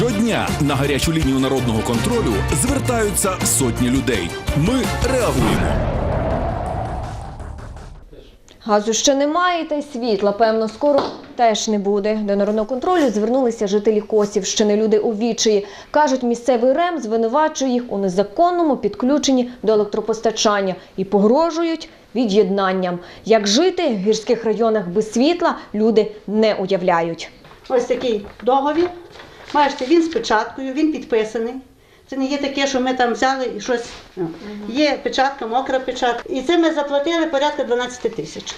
Щодня на гарячу лінію народного контролю звертаються сотні людей. Ми реагуємо. Газу ще немає, та й світла, певно, скоро теж не буде. До народного контролю звернулися жителі Косівщини. Люди у відчаї. Кажуть, місцевий РЕМ звинувачує їх у незаконному підключенні до електропостачання і погрожують від'єднанням. Як жити в гірських районах без світла, люди не уявляють. Ось такий договір. Бачите, він з печаткою, він підписаний. Це не є таке, що ми там взяли і щось. ну, Є печатка, мокра печатка. І це ми заплатили порядка 12 тисяч.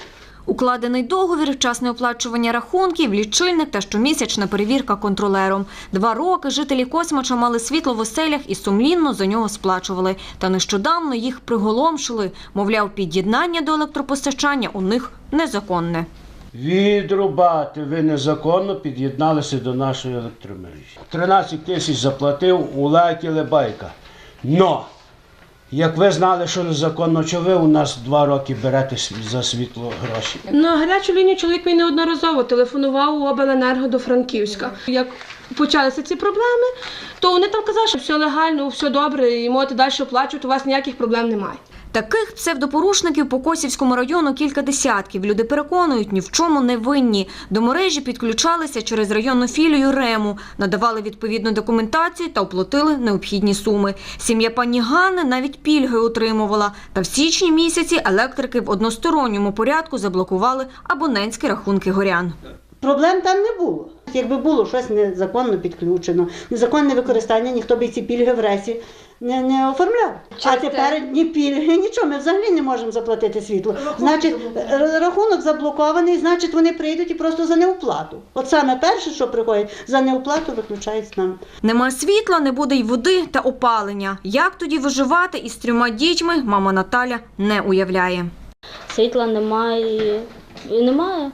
Укладений договір, вчасне оплачування рахунків, лічильник та щомісячна перевірка контролером. Два роки жителі Космача мали світло в оселях і сумлінно за нього сплачували. Та нещодавно їх приголомшили. Мовляв, під'єднання до електропостачання у них незаконне. Відрубати ви незаконно під'єдналися до нашої електромережі. 13 тисяч заплатив, улетіли байка. Но, як ви знали, що незаконно, що ви у нас два роки берете за світло гроші? На гарячу лінію чоловік мій неодноразово телефонував у обленерго до Франківська. Як почалися ці проблеми, то вони там казали, що все легально, все добре, і можете далі оплачувати, у вас ніяких проблем немає. Таких псевдопорушників по Косівському району кілька десятків. Люди переконують, ні в чому не винні. До мережі підключалися через районну філію РЕМу, надавали відповідну документацію та оплатили необхідні суми. Сім'я пані Ганни навіть пільги отримувала. Та в січні місяці електрики в односторонньому порядку заблокували абонентські рахунки горян. Проблем там не було. Якби було щось незаконно підключено, незаконне використання, ніхто б і ці пільги в ресі не, не оформляв. а тепер ні пільги, нічого, ми взагалі не можемо заплатити світло. Значить, р- рахунок заблокований, значить вони прийдуть і просто за неуплату. От саме перше, що приходить, за неуплату виключають нам. Нема світла, не буде й води та опалення. Як тоді виживати із трьома дітьми, мама Наталя не уявляє. світла немає. І немає.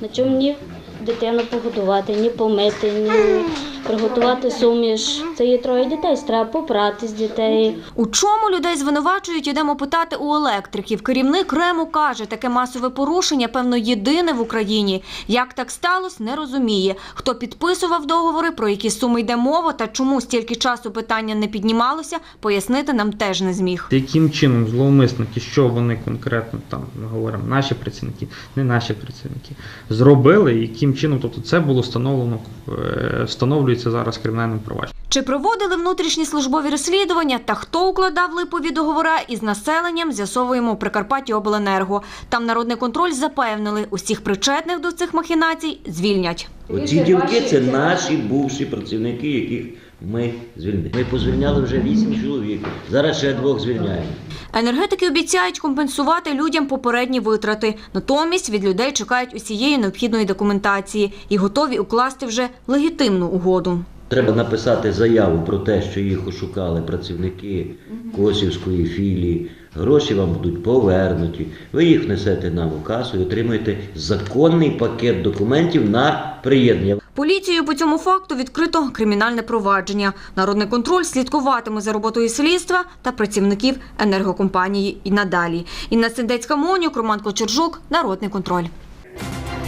На чому ні дитину погодувати, ні помити, ні приготувати суміш. Це є троє дітей, треба попрати з дітей. У чому людей звинувачують, ідемо питати у електриків. Керівник Рему каже, таке масове порушення, певно, єдине в Україні. Як так сталося, не розуміє. Хто підписував договори, про які суми йде мова та чому стільки часу питання не піднімалося, пояснити нам теж не зміг. Яким чином зловмисники, що вони конкретно там ми говоримо, наші працівники, не наші працівники, зробили, яким чином, тобто це було встановлено, е, встановлюється зараз кримінальним провадженням. Чи проводили внутрішні службові розслідування та хто укладав липові договори із населенням, з'ясовуємо у Прикарпатті Обленерго. Там народний контроль запевнили, усіх причетних до цих махінацій звільнять. Оці дівки це наші бувші працівники, яких ми звільнили. Ми позвільняли вже вісім чоловік. Зараз ще двох звільняємо. Енергетики обіцяють компенсувати людям попередні витрати. Натомість від людей чекають усієї необхідної документації і готові укласти вже легітимну угоду. Треба написати заяву про те, що їх ошукали працівники Косівської філії. Гроші вам будуть повернуті. Ви їх внесете нам у касу і отримаєте законний пакет документів на приєднання. Поліцією по цьому факту відкрито кримінальне провадження. Народний контроль слідкуватиме за роботою слідства та працівників енергокомпанії і надалі. Інна Сендецька Монюк, Роман Кочержук, Народний контроль.